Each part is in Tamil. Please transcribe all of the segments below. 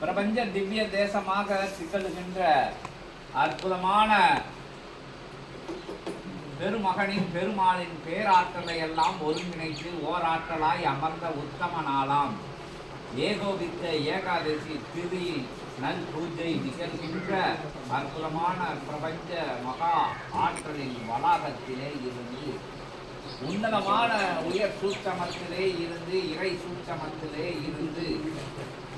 பிரபஞ்ச திவ்ய தேசமாக திகழ்கின்ற அற்புதமான பெருமகனின் பெருமாளின் பேராற்றலை எல்லாம் ஒருங்கிணைத்து ஓராற்றலாய் அமர்ந்த உத்தம நாளாம். ஏகோபித்த ஏகாதசி திதி நல் பூஜை நிகழ்கின்ற அற்புதமான பிரபஞ்ச மகா ஆற்றலின் வளாகத்திலே இருந்து உன்னதமான உயர் சூட்சமத்திலே இருந்து இறை சூட்சமத்திலே இருந்து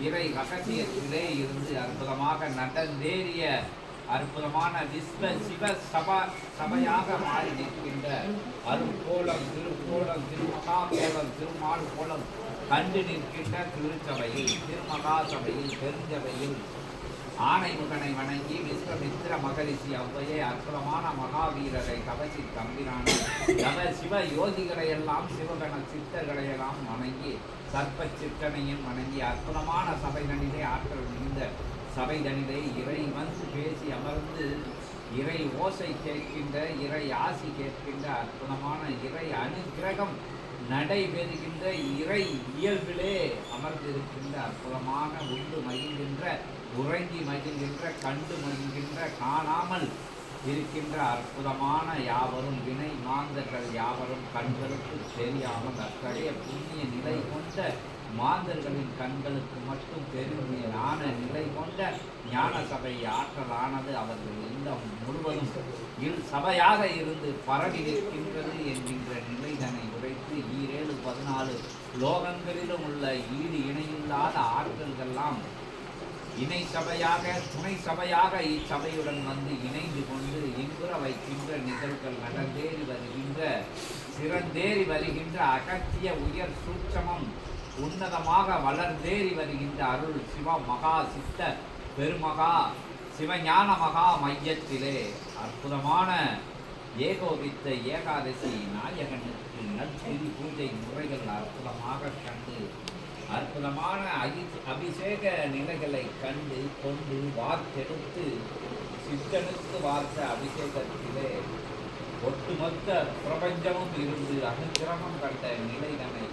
இறை ரகசியத்திலே இருந்து அற்புதமாக நடந்தேறிய அற்புதமான விஸ்வ சிவ சபா சபையாக மாறி நிற்கின்ற அருங்கோலம் திருக்கோலம் திருமகா கோலம் திருமால் கோலம் கண்டு நிற்கின்ற திருச்சபையில் திருமகா சபையில் பெருஞ்சபையில் ஆணைமுகனை வணங்கி விஸ்வமித்திர மகரிஷி ஔவையை அற்புதமான மகாவீரரை கவசி தம்பினான நவ சிவ யோகிகளை எல்லாம் சிவகண சித்தர்களை எல்லாம் வணங்கி சர்ப்ப சித்தனையும் வணங்கி அற்புதமான சபைதனிலே ஆற்றல் மிகுந்த சபைதனிலே இறை வந்து பேசி அமர்ந்து இறை ஓசை கேட்கின்ற இறை ஆசி கேட்கின்ற அற்புதமான இறை அனுக்கிரகம் நடைபெறுகின்ற இறை இயல்பிலே அமர்ந்திருக்கின்ற அற்புதமான உண்டு மகிழ்கின்ற உறங்கி மகிழ்கின்ற கண்டு மகிழ்கின்ற காணாமல் இருக்கின்ற அற்புதமான யாவரும் வினை மாந்தர்கள் யாவரும் கண்களுக்கு தெரியாமல் அத்தகைய புண்ணிய நிலை கொண்ட மாந்தர்களின் கண்களுக்கு மட்டும் பெருமையான நிலை கொண்ட ஞான சபை ஆற்றலானது அவர்கள் இல்லம் முழுவதும். இல் சபையாக இருந்து பரவி நிற்கின்றது என்கின்ற நிலைதனை உரைத்து ஈரேழு பதினாலு லோகங்களிலும் உள்ள ஈடு இணையில்லாத ஆற்றல்கள்லாம் இணை சபையாக துணை சபையாக இச்சபையுடன் வந்து இணைந்து கொண்டு இன்புற வைக்கின்ற நிகழ்வுகள் நடந்தேறி வருகின்ற சிறந்தேறி வருகின்ற அகத்திய உயர் சூட்சமம் உன்னதமாக வளர்ந்தேறி வருகின்ற அருள் சிவ மகா சித்த பெருமகா சிவஞான மகா மையத்திலே அற்புதமான ஏகோபித்த ஏகாதசி நாயகனுக்கு நற்செய்தி பூஜை முறைகள் அற்புதமாக கண்டு அற்புதமான அகி அபிஷேக நிலைகளை கண்டு கொண்டு வார்த்தெடுத்து சித்தனுக்கு வார்த்த அபிஷேகத்திலே ஒட்டுமொத்த பிரபஞ்சமும் இருந்து அனுகிரகம் கண்ட நிலைதனை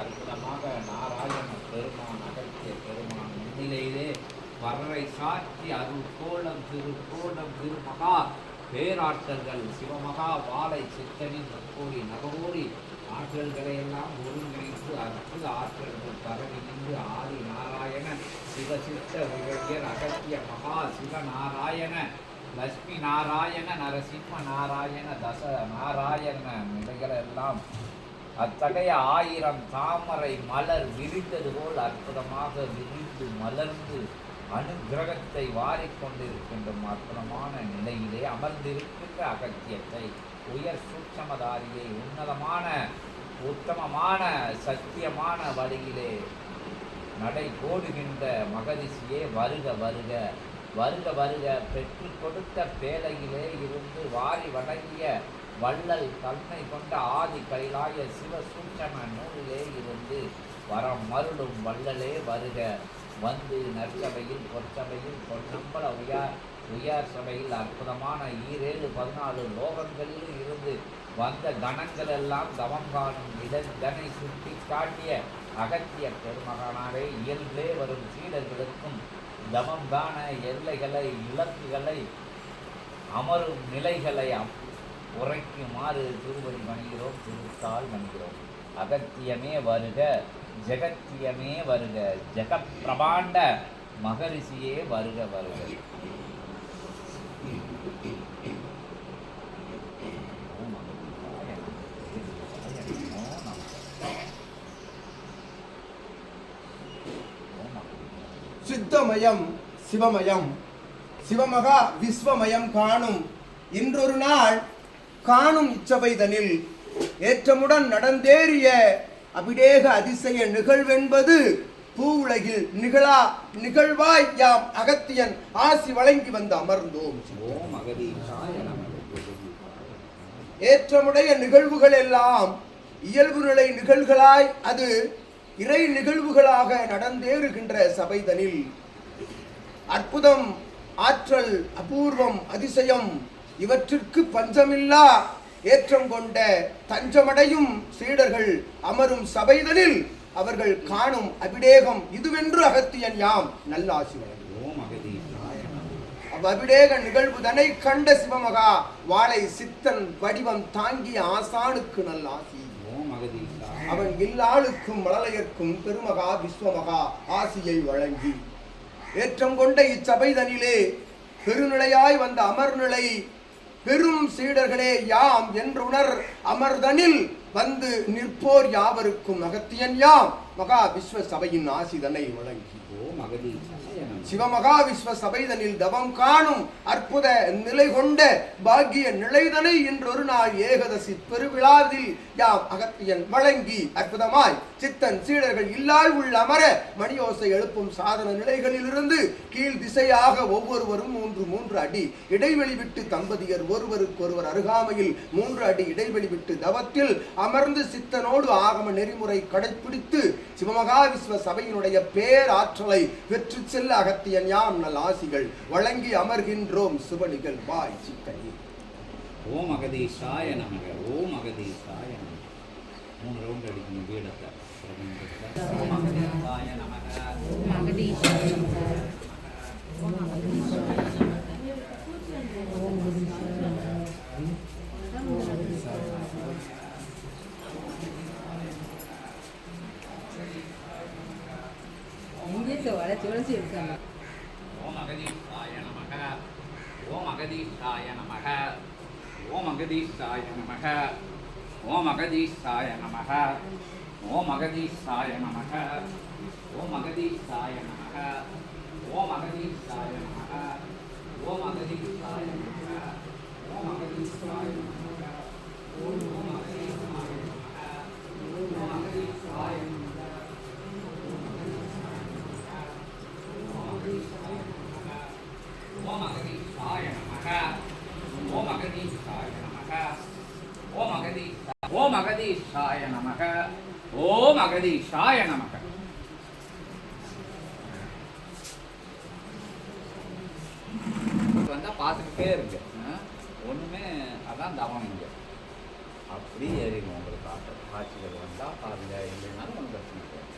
அற்புதமாக நாராயண பெருமான் அகத்திய பெருமான் முன்னிலையிலே வரரை சாற்றி அருள் கோலம் திருக்கோலம் திருமகா பேராற்றல்கள் சிவமகா வாழை சித்தனின் நற்கோடி நகோடி ஆற்றல்களை எல்லாம் ஒருங்கிணைத்து அற்புத ஆற்றல்கள் பரவி நின்று ஆதி நாராயண சிவசித்த உயர் அகத்திய மகா சிவநாராயண லட்சுமி நாராயண நரசிம்ம நாராயண தச நாராயண நிலைகளெல்லாம் அத்தகைய ஆயிரம் தாமரை மலர் விரிந்தது போல் அற்புதமாக விரிந்து மலர்ந்து அனுகிரகத்தை வாரிக்கொண்டிருக்கின்ற அற்புதமான நிலையிலே அமர்ந்திருக்கின்ற அகத்தியத்தை உயர் சூட்சமதாரியை உன்னதமான உத்தமமான சத்தியமான வழியிலே நடை போடுகின்ற மகரிஷியே வருக வருக வருக வருக. பெற்று கொடுத்த பேலையிலே இருந்து வாரி வழங்கிய வள்ளல் தன்மை கொண்ட ஆதி கைலாய சிவ சூட்சம நூலிலே இருந்து வரம் மருளும் வள்ளலே வருக. வந்து நற்சபையில் பொற்சபையில் பொன்னம்பல உயார் உயர் சபையில் அற்புதமான ஈரேழு பதினாலு லோகங்களிலும் இருந்து வந்த கணங்கள் எல்லாம் தவம் காணும் இடங்கனை சுட்டி காட்டிய அகத்திய பெருமகனாரே இயல்பிலே வரும் சீடர்களுக்கும் தவம் காண எல்லைகளை இலக்குகளை அமரும் நிலைகளை அம்- உரைக்குமாறு திருவடி மணிகிறோம் திருத்தால் மணிகிறோம். அகத்தியமே வருக ஜெகத்தியமே வருக ஜெகப்பிரபாண்ட மகரிஷியே வருக வருக. சித்தமயம் சிவமயம். சிவமகா விஸ்வமயம் காணும். இன்றொரு நாள் காணும் இச்சபைதனில் ஏற்றமுடன் நடந்தேறிய அபிடேக அதிசய நிகழ்வென்பது பூவுலகில் நிகழா நிகழ்வாய் யாம் அகத்தியன் ஆசி வழங்கி வந்து அமர்ந்தோம். ஏற்றமுடைய நிகழ்வுகள் எல்லாம் இயல்பு நிலை நிகழ்வுகளாய் அது இறை நிகழ்வுகளாக நடந்தேறுகின்ற சபைதனில் அற்புதம் ஆற்றல் அபூர்வம் அதிசயம் இவற்றிற்கு பஞ்சமில்லா ஏற்றம் கொண்ட தஞ்சமடையும் சீடர்கள் அமரும் சபைதனில் அவர்கள் காணும் அபிடேகம் இதுவென்று அகத்தியன் யாம். நல்லாசி வழங்கு ஓம் கண்ட சிவமகா வாளை சித்தன் வடிவம் தாங்கிய ஆசானுக்கு நல்லாசி ஓம் அவன் இல்லாளுக்கும் மழலையர்க்கும் பெருமகா விஸ்வமகா ஆசியை வழங்கி. ஏற்றம் கொண்ட இச்சபைதனிலே பெருநிலையாய் வந்த அமர்நிலை பெரும் சீடர்களே யாம் என்றுணர். அமர்தனில் வந்து நிற்போர் யாவருக்கும் அகத்தியன் யாம். மகா விஸ்வ சபையின் ஆசிதனை வழங்கி சிவமகா விஸ்வ சபைதனில் தவம் காணும் அற்புத நிலை கொண்ட பாக்கிய நிலைதனை இன்றொரு நாள் ஏகதசி பெருவிழாவில் யாம் அகத்தியன் வழங்கி அற்புதமாய் சித்தன் சீடர்கள் இல்லாய் உள்ள அமர மணியோசை எழுப்பும் சாதன நிலைகளிலிருந்து கீழ் திசையாக ஒவ்வொருவரும் மூன்று மூன்று அடி இடைவெளி விட்டு தம்பதியர் ஒருவருக்கொருவர் அருகாமையில் மூன்று அடி இடைவெளி விட்டு தவத்தில் அமர்ந்து சித்தனோடு ஆகம நெறிமுறை கடைப்பிடித்து சிவமகா விஸ்வ சபையினுடைய பேராற்றலை வெற்றி செல்ல அகத்தியன் யாம் நல் ஆசிகள் வழங்கி அமர்கின்றோம் சிவனிகள் பாய் சித்தனி. ஓம் அகதீஷாய நமக ஓம் அகதீஷாய நமக. மூணு ரவுண்ட் அடிக்கணும் வீடத்தை. ஓம் அகதீஷாய நமக இருக்காங்க ஓம் அகதீஷாய நமக ஓம் அகதீஷாய நமக. ஓம் அகதீஷாய நமக. ஓம் அகதீஷாய நமக ஓம் அகதீஷாய நமக ஓம் அகதீஷாய நமக ஓம் அகதீஷாய நமக ஓம் அகதீஷாய நமக ஓம் அகதீஷாய நமக ஓம் அகதீஷாய நமக ஓம் அகதீஷாய நமக ஓம் அகதீஷாய நமக ஓம் அகதீஷாய நமக ஓம் அகதீ ஓம் அகதீஷாய நமக ஓம் அகதீஷாய நமக. வந்தா பார்த்துக்கிட்டே இருக்கு ஒண்ணுமே அதான் தவம் இங்க. அப்படி ஏறிடும் உங்களுக்கு காட்டு காட்சிகள் வந்தா பாருங்க இல்லைனாலும் ஒன்றும் பிரச்சனை கிடையாது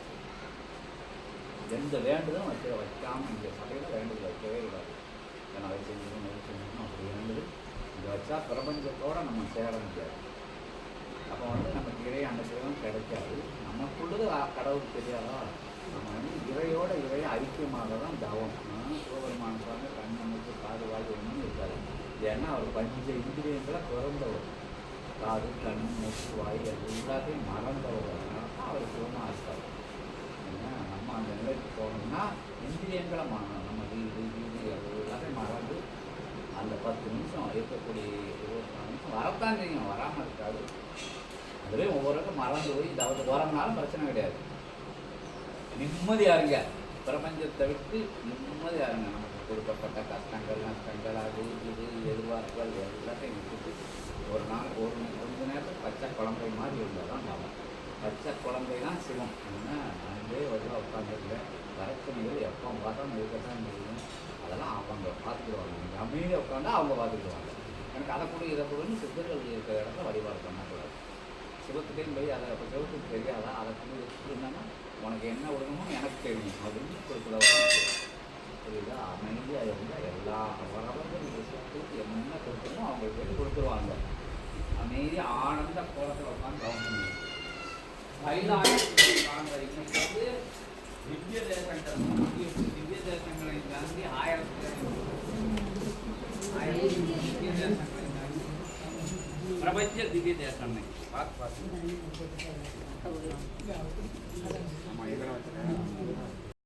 எந்த வேண்டுதலும் வைக்க வைக்காம இங்கே சபையில் வேண்டுதல் வைக்கவே கூடாது. ஏன்னா அதை செஞ்சணும் இது செஞ்சணும் அப்படி வேண்டுது இங்கே வச்சா பிரபஞ்சத்தோட நம்ம சேர முடியாது. அப்போ வந்து நமக்கு இறை அனுகிரகம் கிடைக்காது. நமக்குள்ளது ஆ- கடவுள் தெரியாதா? நம்ம வந்து இறையோட இறைய ஐக்கியமாக தான் தவம் சிவபெருமான சுவாமி கண் நமக்கு காது வாய் ஒன்றும் இருக்காது. ஏன்னா அவர் பஞ்ச இந்திரியங்களை பிறந்தவர். காது கண் மூக்கு வாய் அது எல்லாத்தையும் மறந்தவர். அதனால தான் அவர் சிவமாக இருக்கார். ஏன்னா நம்ம அந்த நிலைக்கு போனோம்னா இந்திரியங்களை மாறணும் நம்ம வீடு வீடு அது எல்லாத்தையும் மறந்து அந்த பத்து நிமிஷம் இருக்கக்கூடிய இருபத்தி நாலு நிமிஷம் வரத்தான் செய்யும். வராமல் இருக்காது. அதுவே ஒவ்வொருக்கும் மறந்து போய் தவறு போகிறோம்னாலும் பிரச்சனை கிடையாது. நிம்மதியாக இருங்க பிரபஞ்சத்தை விட்டு நிம்மதியாக இருங்க நமக்கு கொடுக்கப்பட்ட கஷ்டங்கள் நஷ்டங்கள் அது இது எதிர்பார்ப்புகள் எல்லாத்தையும் விட்டுட்டு ஒரு நாள் ஒரு கொஞ்ச நேரத்தில் பச்சை குழந்தை மாதிரி இருந்தால் தான் பலம் பச்சை குழந்தை தான் சிவம். என்ன அங்கே ஒரு உட்காந்துருக்கேன் பிரச்சனைகள் எப்போ பார்த்தாலும் இருக்கத்தான் முடியும் அதெல்லாம் அவங்க பார்த்துக்கிடுவாங்க. நீங்கள் அமைதியாக உட்காந்தா அவங்க பார்த்துக்கிடுவாங்க. எனக்கு அதை கூட இதை கூடன்னு சித்தர்கள் இருக்கிற இடத்த வழிபாடு பண்ணக்கூடாது. சிவத்துலேயும் போய் அதை இப்போ சிவத்துக்கு தெரியாதா அதை கொண்டு வச்சுருந்தேன்னா உனக்கு என்ன விடணுமோ எனக்கு தெரியும் அப்படின்னு கொடுக்குறவங்க புரியுதா அமைதியாக இருந்தால் எல்லா அவரவர்கள் விஷயத்துக்கு என்ன கொடுக்கணுமோ அவங்களுக்கு போய் கொடுத்துருவாங்க அமைதியா ஆனந்த கோலத்தில் உட்காந்து கவனிக்கணும் கைலாயத்தில் உட்கார்ந்த இன்னைக்கு வந்து திவ்ய தேசங்கள் திவ்ய- திவ்ய தேசங்களை தாண்டி ஆயிரத்தி ஆயிரத்தி திவ்ய தேசங்களை தாண்டி பிரபஞ்ச திவ்ய தேசம் ஆமாம் இதெல்லாம் வச்சுருக்கேன்